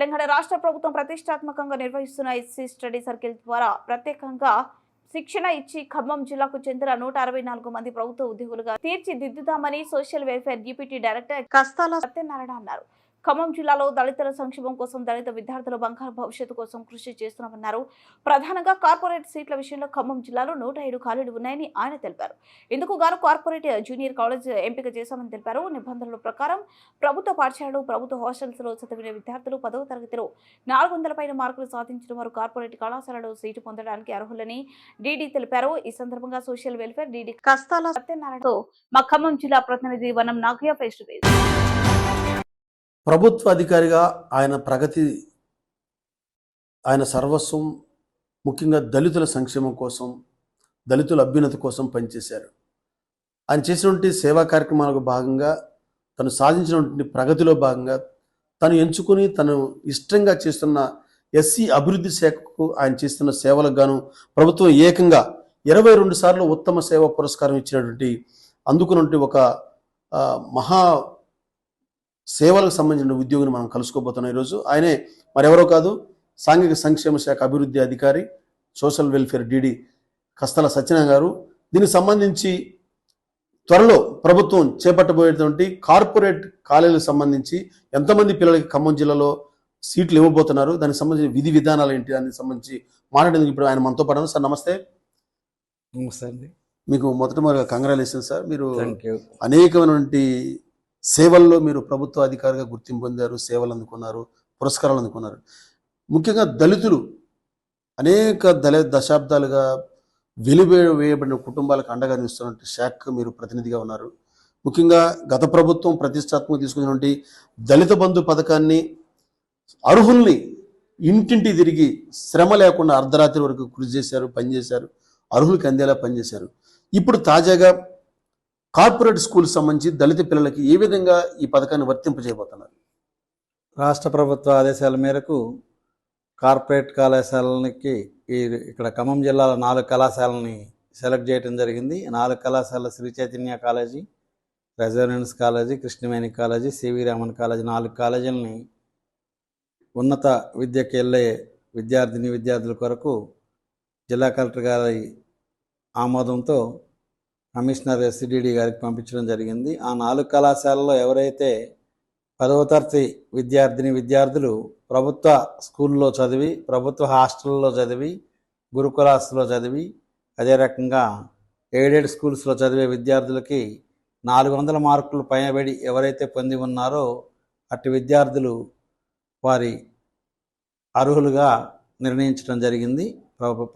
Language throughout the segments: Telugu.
తెలంగాణ రాష్ట్ర ప్రభుత్వం ప్రతిష్టాత్మకంగా నిర్వహిస్తున్న ఎస్సీ స్టడీ సర్కిల్ ద్వారా ప్రత్యేకంగా శిక్షణ ఇచ్చి ఖమ్మం జిల్లాకు చెందిన నూట అరవై నాలుగు మంది ప్రభుత్వ ఉద్యోగులుగా తీర్చిదిద్దుతామని social welfare deputy director Kasthala Satyanarayana అన్నారు. ఖమ్మం జిల్లాలో దళితుల సంక్షేమం కోసం దళిత విద్యార్థుల బంగారు భవిష్యత్తు కోసం కృషి చేస్తున్నామన్నారు. ప్రధానంగా కార్పొరేట్ సీట్ల విషయంలో ఖమ్మం జిల్లాలో నూట ఏడు ఖాళీలు ఉన్నాయని ఆయన తెలిపారు. ఇందుకు గాను కార్పొరేట్ జూనియర్ కాలేజ్ ఎంపిక చేశామని తెలిపారు. నిబంధనల ప్రకారం ప్రభుత్వ పాఠశాలలు ప్రభుత్వ హాస్టల్స్లో చదివిన విద్యార్థులు పదవ తరగతిలో నాలుగు వందల పైన మార్కులు సాధించిన వారు కార్పొరేట్ కళాశాలలో సీటు పొందడానికి అర్హులని డీడీ తెలిపారు. ఈ సందర్భంగా సోషల్ వెల్ఫేర్ డీడీ కస్తాల సత్యనారాయణతో మా ఖమ్మం జిల్లా ప్రతినిధి వనం నాగయ్య ఫేస్ టు ఫేస్ ప్రభుత్వ అధికారిగా ఆయన ప్రగతి ఆయన సర్వస్వం ముఖ్యంగా దళితుల సంక్షేమం కోసం దళితుల అభ్యున్నతి కోసం పనిచేశారు. ఆయన చేసినటువంటి సేవా కార్యక్రమాలకు భాగంగా తను సాధించినటువంటి ప్రగతిలో భాగంగా తను ఎంచుకొని తను ఇష్టంగా చేస్తున్న ఎస్సీ అభివృద్ధి శాఖకు ఆయన చేస్తున్న సేవలకు గాను ప్రభుత్వం ఏకంగా ఇరవై రెండు సార్లు ఉత్తమ సేవా పురస్కారం ఇచ్చినటువంటి అందుకున్నటువంటి ఒక మహా సేవలకు సంబంధించిన ఉద్యోగిని మనం కలుసుకోబోతున్నాం ఈరోజు. ఆయనే మరెవరో కాదు సాంఘిక సంక్షేమ శాఖ అభివృద్ధి అధికారి social welfare DD Kasthala Satyanarayana garu. దీనికి సంబంధించి త్వరలో ప్రభుత్వం చేపట్టబోయేటువంటి కార్పొరేట్ కాలేజీలకు సంబంధించి ఎంతమంది పిల్లలకి ఖమ్మం జిల్లాలో సీట్లు ఇవ్వబోతున్నారు దానికి సంబంధించిన విధి విధానాలు ఏంటి దానికి సంబంధించి మాట్లాడేందుకు ఇప్పుడు ఆయన మనతో పడను సార్ నమస్తే. నమస్తే అండి. మీకు మొదటమొదటిగా కంగ్రాలేషన్ సార్. మీరు అనేకమైనటువంటి సేవల్లో మీరు ప్రభుత్వ అధికారిగా గుర్తింపు పొందారు సేవలు అందుకున్నారు పురస్కారాలు అందుకున్నారు. ముఖ్యంగా దళితులు అనేక దళ దశాబ్దాలుగా వెలువేయబడిన కుటుంబాలకు అండగా నిస్తున్నటువంటి శాఖకు మీరు ప్రతినిధిగా ఉన్నారు. ముఖ్యంగా గత ప్రభుత్వం ప్రతిష్టాత్మక తీసుకున్నటువంటి దళిత బంధు పథకాన్ని అర్హుల్ని ఇంటింటి తిరిగి శ్రమ లేకుండా అర్ధరాత్రి వరకు కృషి చేశారు పనిచేశారు అర్హులకు అందేలా పనిచేశారు. ఇప్పుడు తాజాగా కార్పొరేట్ స్కూల్ సంబంధించి దళిత పిల్లలకి ఏ విధంగా ఈ పథకాన్ని వర్తింపజేయబోతున్నారు రాష్ట్ర ప్రభుత్వ ఆదేశాల మేరకు కార్పొరేట్ కళాశాలకి ఈ ఇక్కడ ఖమ్మం జిల్లాలో నాలుగు కళాశాలని సెలెక్ట్ చేయడం జరిగింది. నాలుగు కళాశాల Shri Chaitanya college residence college Krishnaveni college C V Raman college నాలుగు కాలేజీలని ఉన్నత విద్యకి వెళ్ళే విద్యార్థిని విద్యార్థుల కొరకు జిల్లా కలెక్టర్ గారి ఆమోదంతో కమిషనర్ ఎస్సిడిడి గారికి పంపించడం జరిగింది. ఆ నాలుగు కళాశాలలో ఎవరైతే పదవ తరగతి విద్యార్థిని విద్యార్థులు ప్రభుత్వ స్కూల్లో చదివి ప్రభుత్వ హాస్టల్లో చదివి గురుకులాస్లో చదివి అదే రకంగా ఎయిడెడ్ స్కూల్స్లో చదివే విద్యార్థులకి నాలుగు వందల మార్కులు పైనబడి ఎవరైతే పొంది ఉన్నారో అట్టి విద్యార్థులు వారి అర్హులుగా నిర్ణయించడం జరిగింది.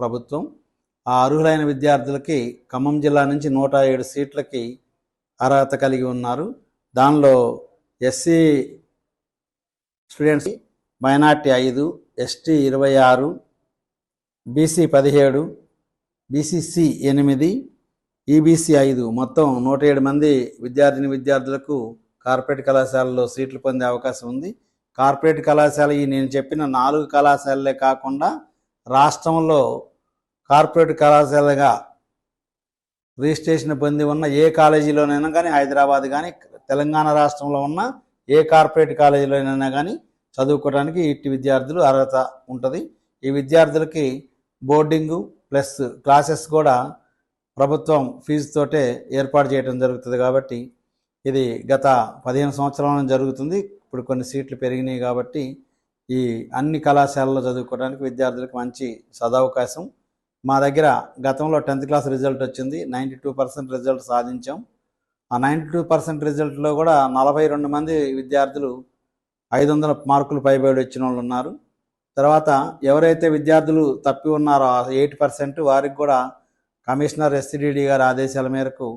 ప్రభుత్వం ఆ అర్హులైన విద్యార్థులకి ఖమ్మం జిల్లా నుంచి నూట ఏడు సీట్లకి అర్హత కలిగి ఉన్నారు. దానిలో ఎస్సీ స్టూడెంట్స్ మైనార్టీ ఐదు ఎస్టీ ఇరవై ఆరు బీసీ పదిహేడు బీసీసీ ఎనిమిది ఈబీసీ ఐదు. మొత్తం నూట ఏడు మంది విద్యార్థిని విద్యార్థులకు కార్పొరేట్ కళాశాలలో సీట్లు పొందే అవకాశం ఉంది. కార్పొరేట్ కళాశాల ఈ నేను చెప్పిన నాలుగు కళాశాలలే కాకుండా రాష్ట్రంలో కార్పొరేట్ కళాశాలగా రిజిస్ట్రేషన్ పొంది ఉన్న ఏ కాలేజీలోనైనా కానీ హైదరాబాద్ కానీ తెలంగాణ రాష్ట్రంలో ఉన్న ఏ కార్పొరేట్ కాలేజీలోనైనా కానీ చదువుకోవడానికి ఇట్టి విద్యార్థులు అర్హత ఉంటుంది. ఈ విద్యార్థులకి బోర్డింగు ప్లస్ క్లాసెస్ కూడా ప్రభుత్వం ఫీజుతోటే ఏర్పాటు చేయడం జరుగుతుంది కాబట్టి ఇది గత పదిహేను సంవత్సరాల జరుగుతుంది. ఇప్పుడు కొన్ని సీట్లు పెరిగినాయి కాబట్టి ఈ అన్ని కళాశాలలో చదువుకోవడానికి విద్యార్థులకు మంచి సదవకాశం మా దగ్గర గతంలో టెన్త్ క్లాస్ రిజల్ట్ వచ్చింది. నైంటీ టూ పర్సెంట్ రిజల్ట్ సాధించాం. ఆ నైంటీ టూ పర్సెంట్ రిజల్ట్లో కూడా నలభై రెండు మంది విద్యార్థులు ఐదు వందల మార్కులు పైబడి వచ్చిన వాళ్ళు ఉన్నారు. తర్వాత ఎవరైతే విద్యార్థులు తప్పి ఉన్నారో ఎయిట్ పర్సెంట్ వారికి కూడా కమిషనర్ ఎస్సిడిడి గారి ఆదేశాల మేరకు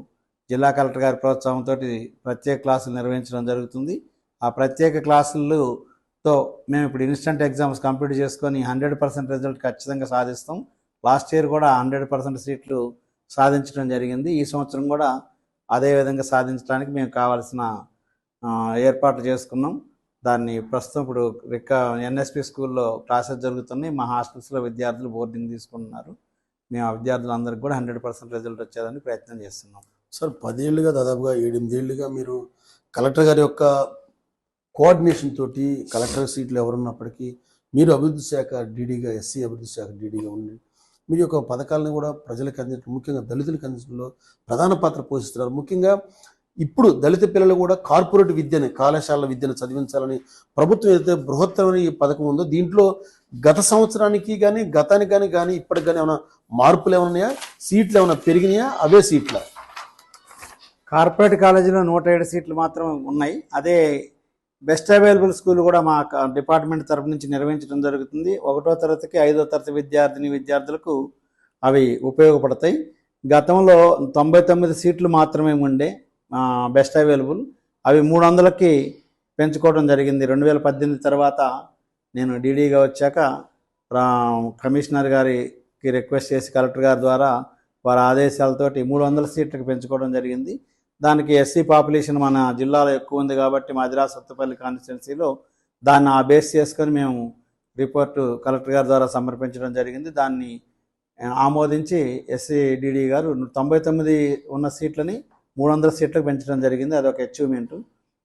జిల్లా కలెక్టర్ గారి ప్రోత్సాహంతో ప్రత్యేక క్లాసులు నిర్వహించడం జరుగుతుంది. ఆ ప్రత్యేక క్లాసులతో మేము ఇప్పుడు ఇన్స్టంట్ ఎగ్జామ్స్ కంప్లీట్ చేసుకొని హండ్రెడ్ పర్సెంట్ రిజల్ట్ ఖచ్చితంగా సాధిస్తాం. లాస్ట్ ఇయర్ కూడా హండ్రెడ్ పర్సెంట్ సీట్లు సాధించడం జరిగింది. ఈ సంవత్సరం కూడా అదేవిధంగా సాధించడానికి మేము కావాల్సిన ఏర్పాట్లు చేసుకున్నాం. దాన్ని ప్రస్తుతం ఇప్పుడు రిక్క ఎన్ఎస్పి స్కూల్లో క్లాసెస్ జరుగుతున్నాయి. మా హాస్టల్స్లో విద్యార్థులు బోర్డింగ్ తీసుకుంటున్నారు. మేము ఆ విద్యార్థులందరికీ కూడా హండ్రెడ్ పర్సెంట్ రిజల్ట్ వచ్చేదానికి ప్రయత్నం చేస్తున్నాం. సార్ పదేళ్ళుగా దాదాపుగా ఏడెనిమిదేళ్ళుగా మీరు కలెక్టర్ గారి యొక్క కోఆర్డినేషన్ తోటి కలెక్టర్ సీట్లు ఎవరున్నప్పటికీ మీరు అభివృద్ధి శాఖ డీడీగా ఎస్సీ అభివృద్ధి శాఖ డీడీగా ఉండి మీరు యొక్క పథకాలను కూడా ప్రజలకు అందించడం ముఖ్యంగా దళితులకు అందించడంలో ప్రధాన పాత్ర పోషిస్తున్నారు. ముఖ్యంగా ఇప్పుడు దళిత పిల్లలు కూడా కార్పొరేట్ విద్యని కళాశాల విద్యను చదివించాలని ప్రభుత్వం ఏదైతే బృహత్తరమైన ఈ పథకం ఉందో దీంట్లో గత సంవత్సరానికి కానీ గతానికి కానీ కానీ ఇప్పటికి కానీ ఏమైనా మార్పులు ఏమైనా ఉన్నాయా? సీట్లు ఏమైనా పెరిగినాయా? అవే సీట్ల. కార్పొరేట్ కాలేజీలో నూట ఏడు సీట్లు మాత్రం ఉన్నాయి. అదే బెస్ట్ అవైలబుల్ స్కూల్ కూడా మా డిపార్ట్మెంట్ తరపు నుంచి నిర్వహించడం జరుగుతుంది. ఒకటో తరగతికి ఐదో తరగతి విద్యార్థిని విద్యార్థులకు అవి ఉపయోగపడతాయి. గతంలో తొంభై తొమ్మిది సీట్లు మాత్రమే ఉండే బెస్ట్ అవైలబుల్. అవి మూడు వందలకి పెంచుకోవడం జరిగింది. రెండు వేల పద్దెనిమిది తర్వాత నేను డీడీగా వచ్చాక కమిషనర్ గారికి రిక్వెస్ట్ చేసి కలెక్టర్ గారి ద్వారా వారి ఆదేశాలతోటి మూడు వందల సీట్లకు పెంచుకోవడం జరిగింది. దానికి ఎస్సీ పాపులేషన్ మన జిల్లాలో ఎక్కువ ఉంది కాబట్టి మద్రాస్ సత్తుపల్లి కాన్స్టిట్యున్సీలో దాన్ని ఆ బేస్ చేసుకొని మేము రిపోర్టు కలెక్టర్ గారి ద్వారా సమర్పించడం జరిగింది. దాన్ని ఆమోదించి ఎస్సీ డిడి గారు తొంభై తొమ్మిది ఉన్న సీట్లని మూడు వందల సీట్లకు పెంచడం జరిగింది. అదొక అచీవ్మెంట్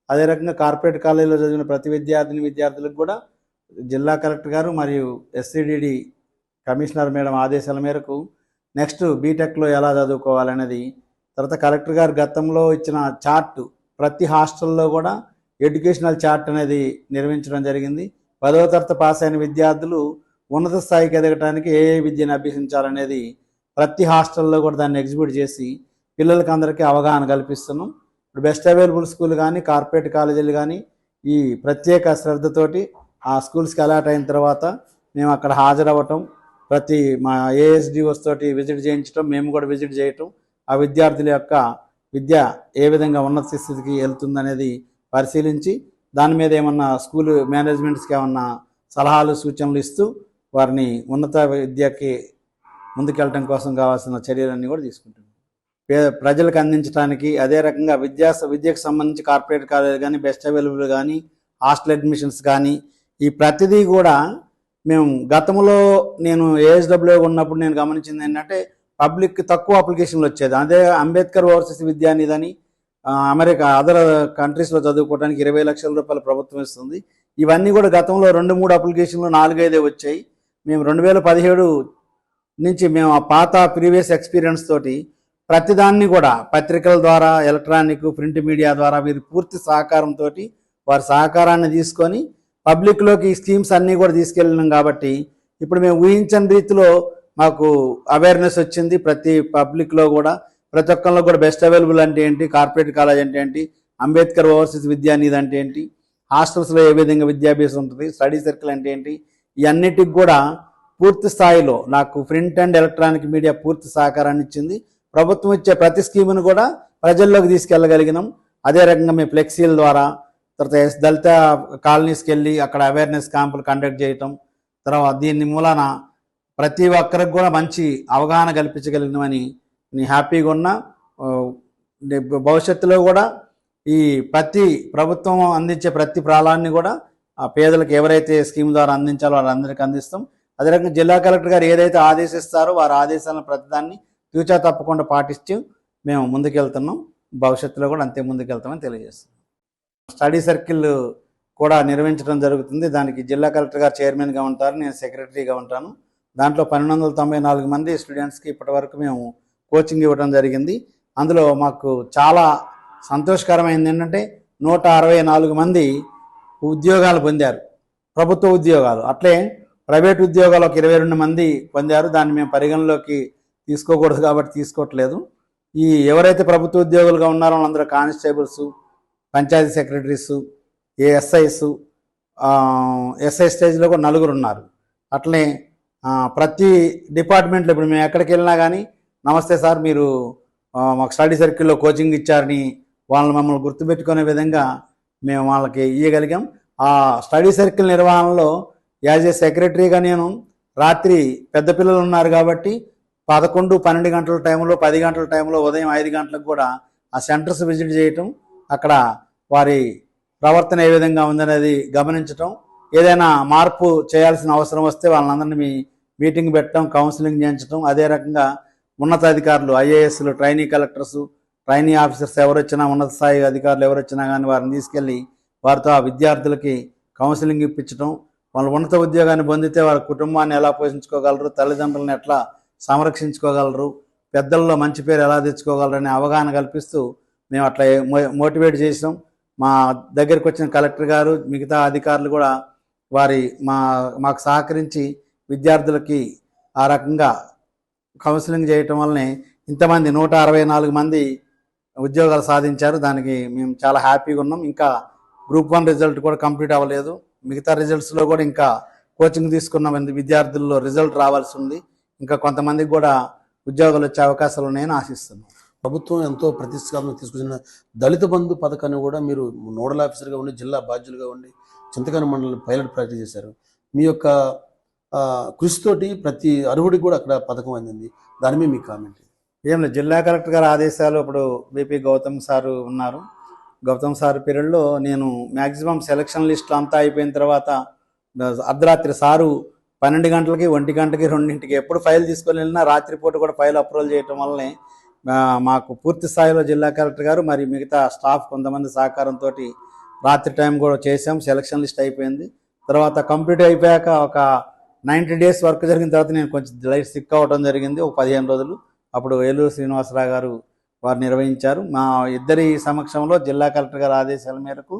అదే రకంగా కార్పొరేట్ కాలేజీలో చదివిన ప్రతి విద్యార్థిని విద్యార్థులకు కూడా జిల్లా కలెక్టర్ గారు మరియు ఎస్సీడిడి కమిషనర్ మేడం ఆదేశాల మేరకు నెక్స్ట్ బీటెక్లో ఎలా చదువుకోవాలనేది తర్వాత కలెక్టర్ గారు గతంలో ఇచ్చిన చార్ట్ ప్రతి హాస్టల్లో కూడా ఎడ్యుకేషనల్ చార్ట్ అనేది నిర్మించడం జరిగింది. పదవ తరగతి పాస్ అయిన విద్యార్థులు ఉన్నత స్థాయికి ఎదగడానికి ఏ ఏ విద్యను అభ్యసించాలనేది ప్రతి హాస్టల్లో కూడా దాన్ని ఎగ్జిబిట్ చేసి పిల్లలకి అందరికీ అవగాహన కల్పిస్తున్నాం. ఇప్పుడు బెస్ట్ అవైలబుల్ స్కూల్ కానీ కార్పొరేట్ కాలేజీలు కానీ ఈ ప్రత్యేక శ్రద్ధతోటి ఆ స్కూల్స్కి అలాట్ అయిన తర్వాత మేము అక్కడ హాజరవ్వటం ప్రతి మా ఏఎస్డిఓస్ తోటి విజిట్ చేయించడం మేము కూడా విజిట్ చేయటం ఆ విద్యార్థుల యొక్క విద్య ఏ విధంగా ఉన్నత స్థితికి వెళ్తుందనేది పరిశీలించి దాని మీద ఏమన్నా స్కూల్ మేనేజ్మెంట్స్కి ఏమన్నా సలహాలు సూచనలు ఇస్తూ వారిని ఉన్నత విద్యకి ముందుకెళ్ళటం కోసం కావాల్సిన చర్యలన్నీ కూడా తీసుకుంటున్నాం. పేద ప్రజలకు అందించడానికి అదే రకంగా విద్యా విద్యకు సంబంధించి కార్పొరేట్ కాలేజ్ కానీ బెస్ట్ అవైలబుల్ కానీ హాస్టల్ అడ్మిషన్స్ కానీ ఈ ప్రతిదీ కూడా మేము గతంలో నేను ఏఎస్డబ్ల్యూ ఉన్నప్పుడు నేను గమనించింది ఏంటంటే పబ్లిక్ తక్కువ అప్లికేషన్లు వచ్చేది. అదే అంబేద్కర్ ఓవర్సీస్ విద్యానిధి ఆ, అమెరికా అదర్ కంట్రీస్లో చదువుకోవడానికి ఇరవై లక్షల రూపాయలు ప్రభుత్వం ఇస్తుంది. ఇవన్నీ కూడా గతంలో రెండు మూడు అప్లికేషన్లు నాలుగైదే వచ్చాయి. మేము రెండు వేల పదిహేడు నుంచి మేము ఆ పాత ప్రీవియస్ ఎక్స్పీరియన్స్ తోటి ప్రతిదాన్ని కూడా పత్రికల ద్వారా ఎలక్ట్రానిక్ ప్రింట్ మీడియా ద్వారా వీరి పూర్తి సహకారంతో వారి సహకారాన్ని తీసుకొని పబ్లిక్లోకి ఈ స్కీమ్స్ అన్నీ కూడా తీసుకెళ్ళినాం కాబట్టి ఇప్పుడు మేము ఊహించని రీతిలో మాకు అవేర్నెస్ వచ్చింది. ప్రతి పబ్లిక్లో కూడా ప్రతి ఒక్కరిలో కూడా బెస్ట్ అవైలబుల్ అంటే ఏంటి? కార్పొరేట్ కాలేజ్ అంటే ఏంటి? అంబేద్కర్ ఓవర్సీస్ విద్యానిధి అంటే ఏంటి? హాస్టల్స్లో ఏ విధంగా విద్యాభ్యాసం ఉంటుంది? స్టడీ సర్కిల్ అంటే ఏంటి? ఇవన్నిటికి కూడా పూర్తి స్థాయిలో నాకు ప్రింట్ అండ్ ఎలక్ట్రానిక్ మీడియా పూర్తి సహకారాన్ని ఇచ్చింది. ప్రభుత్వం ఇచ్చే ప్రతి స్కీమును కూడా ప్రజల్లోకి తీసుకెళ్ళగలిగినాం. అదే రకంగా మేము ఫ్లెక్సీల ద్వారా తర్వాత దళిత కాలనీస్కి వెళ్ళి అక్కడ అవేర్నెస్ క్యాంపులు కండక్ట్ చేయటం తర్వాత దీని మూలాన ప్రతి ఒక్కరికి కూడా మంచి అవగాహన కల్పించగలిగినవని నేను హ్యాపీగా ఉన్నా. భవిష్యత్తులో కూడా ఈ ప్రతి ప్రభుత్వం అందించే ప్రతి ప్రాణాన్ని కూడా ఆ పేదలకు ఎవరైతే స్కీమ్ ద్వారా అందించాలో వాళ్ళందరికీ అందిస్తాం. అదే రకంగా జిల్లా కలెక్టర్ గారు ఏదైతే ఆదేశిస్తారో వారి ఆదేశాలను ప్రతిదాన్ని తూచా తప్పకుండా పాటిస్తూ మేము ముందుకెళ్తున్నాం. భవిష్యత్తులో కూడా అంతే ముందుకెళ్తామని తెలియజేస్తున్నాం. స్టడీ సర్కిల్ కూడా నిర్వహించడం జరుగుతుంది. దానికి జిల్లా కలెక్టర్ గారు చైర్మన్గా ఉంటారు. నేను సెక్రటరీగా ఉంటాను. దాంట్లో పన్నెండు వందల తొంభై నాలుగు మంది స్టూడెంట్స్కి ఇప్పటివరకు మేము కోచింగ్ ఇవ్వడం జరిగింది. అందులో మాకు చాలా సంతోషకరమైంది ఏంటంటే నూట అరవై నాలుగు మంది ఉద్యోగాలు పొందారు. ప్రభుత్వ ఉద్యోగాలు. అట్లే ప్రైవేట్ ఉద్యోగాలు ఒక ఇరవై రెండు మంది పొందారు. దాన్ని మేము పరిగణలోకి తీసుకోకూడదు కాబట్టి తీసుకోవట్లేదు. ఈ ఎవరైతే ప్రభుత్వ ఉద్యోగులుగా ఉన్నారో వాళ్ళందరూ constables panchayat secretaries ASIs SI స్టేజ్లో కూడా నలుగురు ఉన్నారు అట్లే ప్రతి డిపార్ట్మెంట్లో ఇప్పుడు మేము ఎక్కడికి వెళ్ళినా కానీ నమస్తే సార్ మీరు మాకు స్టడీ సర్కిల్లో కోచింగ్ ఇచ్చారని వాళ్ళని మమ్మల్ని గుర్తుపెట్టుకునే విధంగా మేము వాళ్ళకి ఇవ్వగలిగాం ఆ స్టడీ సర్కిల్ నిర్వహణలో యాజ్ ఏ సెక్రటరీగా నేను రాత్రి పెద్ద పిల్లలు ఉన్నారు కాబట్టి పదకొండు పన్నెండు గంటల టైంలో పది గంటల టైంలో ఉదయం ఐదు గంటలకు కూడా ఆ సెంటర్స్ విజిట్ చేయటం అక్కడ వారి ప్రవర్తన ఏ విధంగా ఉందనేది గమనించటం ఏదైనా మార్పు చేయాల్సిన అవసరం వస్తే వాళ్ళందరినీ మీ మీటింగ్ పెట్టడం కౌన్సిలింగ్ చేయించడం అదే రకంగా ఉన్నతాధికారులు ఐఏఎస్లు ట్రైనీ కలెక్టర్స్ ట్రైనీ ఆఫీసర్స్ ఎవరొచ్చినా ఉన్నత స్థాయి అధికారులు ఎవరొచ్చినా కానీ వారిని తీసుకెళ్ళి వారితో ఆ విద్యార్థులకి కౌన్సిలింగ్ ఇప్పించడం వాళ్ళు ఉన్నత ఉద్యోగాన్ని పొందితే వారి కుటుంబాన్ని ఎలా పోషించుకోగలరు తల్లిదండ్రులను ఎట్లా సంరక్షించుకోగలరు పెద్దల్లో మంచి పేరు ఎలా తెచ్చుకోగలరు అనే అవగాహన కల్పిస్తూ మేము అట్లా మోటివేట్ చేసాం మా దగ్గరికి వచ్చిన కలెక్టర్ గారు మిగతా అధికారులు కూడా వారి మా మాకు సహకరించి విద్యార్థులకి ఆ రకంగా కౌన్సిలింగ్ చేయటం వల్లనే ఇంతమంది నూట అరవై నాలుగు మంది ఉద్యోగాలు సాధించారు. దానికి మేము చాలా హ్యాపీగా ఉన్నాం. ఇంకా గ్రూప్ వన్ రిజల్ట్ కూడా కంప్లీట్ అవ్వలేదు. మిగతా రిజల్ట్స్లో కూడా ఇంకా కోచింగ్ తీసుకున్న. మంది విద్యార్థుల్లో రిజల్ట్ రావాల్సి ఉంది. ఇంకా కొంతమందికి కూడా ఉద్యోగాలు వచ్చే అవకాశాలు ఉన్నాయని ఆశిస్తున్నాను ప్రభుత్వం ఎంతో ప్రతిష్టాత్మక తీసుకొచ్చిన దళిత బంధు పథకాన్ని కూడా మీరు నోడల్ ఆఫీసర్గా ఉండి జిల్లా బాధ్యులుగా ఉండి చింతకాని మండలం పైలట్ ప్రాక్టీస్ చేశారు. మీ యొక్క కృషితోటి ప్రతి అర్హుడికి కూడా అక్కడ పథకం అందింది. దాని మీద మీ కామెంట్. ఏం లేదు జిల్లా కలెక్టర్ గారి ఆదేశాలు ఇప్పుడు బీపీ గౌతమ్ సారు ఉన్నారు. గౌతమ్ సార్ పీరియడ్లో నేను మ్యాక్సిమం సెలక్షన్ లిస్టులు అంతా అయిపోయిన తర్వాత అర్ధరాత్రి సారు పన్నెండు గంటలకి ఒంటి గంటకి రెండింటికి ఎప్పుడు ఫైల్ తీసుకొని వెళ్ళినా రాత్రిపూట కూడా ఫైల్ అప్రూవల్ చేయటం వల్లనే మాకు పూర్తి స్థాయిలో జిల్లా కలెక్టర్ గారు మరి మిగతా స్టాఫ్ కొంతమంది సహకారంతో రాత్రి టైం కూడా చేసాం సెలక్షన్ లిస్ట్ అయిపోయింది. తర్వాత కంప్లీట్ అయిపోయాక ఒక నైంటీ డేస్ వర్క్ జరిగిన తర్వాత నేను కొంచెం లైట్ సిక్ అవ్వడం జరిగింది ఒక పదిహేను రోజులు. అప్పుడు ఏలూరు శ్రీనివాసరావు గారు వారు నిర్వహించారు. మా ఇద్దరి సమక్షంలో జిల్లా కలెక్టర్ గారి ఆదేశాల మేరకు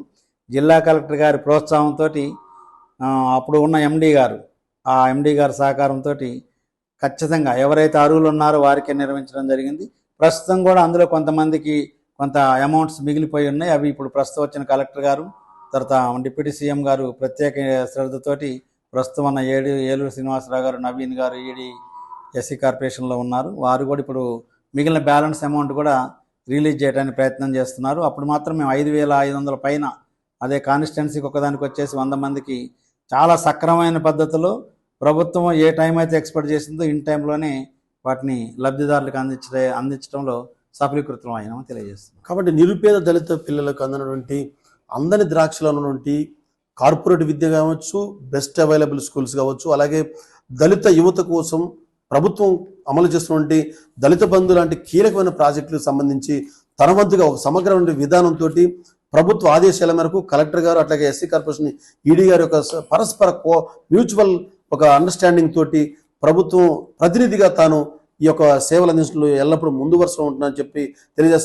జిల్లా కలెక్టర్ గారి ప్రోత్సాహంతో అప్పుడు ఉన్న ఎండీ గారు ఆ ఎండీ గారి సహకారంతో ఖచ్చితంగా ఎవరైతే అరువులు ఉన్నారో వారికే నిర్వహించడం జరిగింది. ప్రస్తుతం కూడా అందులో కొంతమందికి కొంత అమౌంట్స్ మిగిలిపోయి ఉన్నాయి. అవి ఇప్పుడు ప్రస్తుతం వచ్చిన కలెక్టర్ గారు తర్వాత డిప్యూటీ సీఎం గారు ప్రత్యేక శ్రద్ధతోటి ప్రస్తుతం ఉన్న ఏడు ఏలూరు శ్రీనివాసరావు గారు నవీన్ గారు ఈడీ ఎస్సీ కార్పొరేషన్లో ఉన్నారు. వారు కూడా ఇప్పుడు మిగిలిన బ్యాలెన్స్ అమౌంట్ కూడా రిలీజ్ చేయడానికి ప్రయత్నం చేస్తున్నారు. అప్పుడు మాత్రం మేము ఐదు వేల ఐదు వందల పైన అదే కాన్స్టిట్యున్సీకి ఒకదానికి వచ్చేసి వంద మందికి చాలా సక్రమమైన పద్ధతిలో ప్రభుత్వం ఏ టైం అయితే ఎక్స్పెక్ట్ చేసిందో ఇన్ టైంలోనే వాటిని లబ్ధిదారులకు అందించే అందించడంలో సఫలీకృతం ఆయన తెలియజేస్తున్నాం. కాబట్టి నిరుపేద దళిత పిల్లలకు అందినటువంటి అందని ద్రాక్షలో ఉన్నటువంటి కార్పొరేట్ విద్య కావచ్చు బెస్ట్ అవైలబుల్ స్కూల్స్ కావచ్చు అలాగే దళిత యువత కోసం ప్రభుత్వం అమలు చేస్తున్నటువంటి దళిత బంధు లాంటి కీలకమైన ప్రాజెక్టులకు సంబంధించి తన వంతుగా ఒక సమగ్రమైన విధానంతో ప్రభుత్వ ఆదేశాల మేరకు కలెక్టర్ గారు అట్లాగే ఎస్సీ కార్పొరేషన్ ఈడీ గారి యొక్క పరస్పర కో మ్యూచువల్ ఒక అండర్స్టాండింగ్ తోటి ప్రభుత్వం ప్రతినిధిగా తాను ఈ యొక్క సేవలు అందించడంలో ఎల్లప్పుడూ ముందు వరుసలో ఉంటుందని చెప్పి తెలియజేస్తున్నారు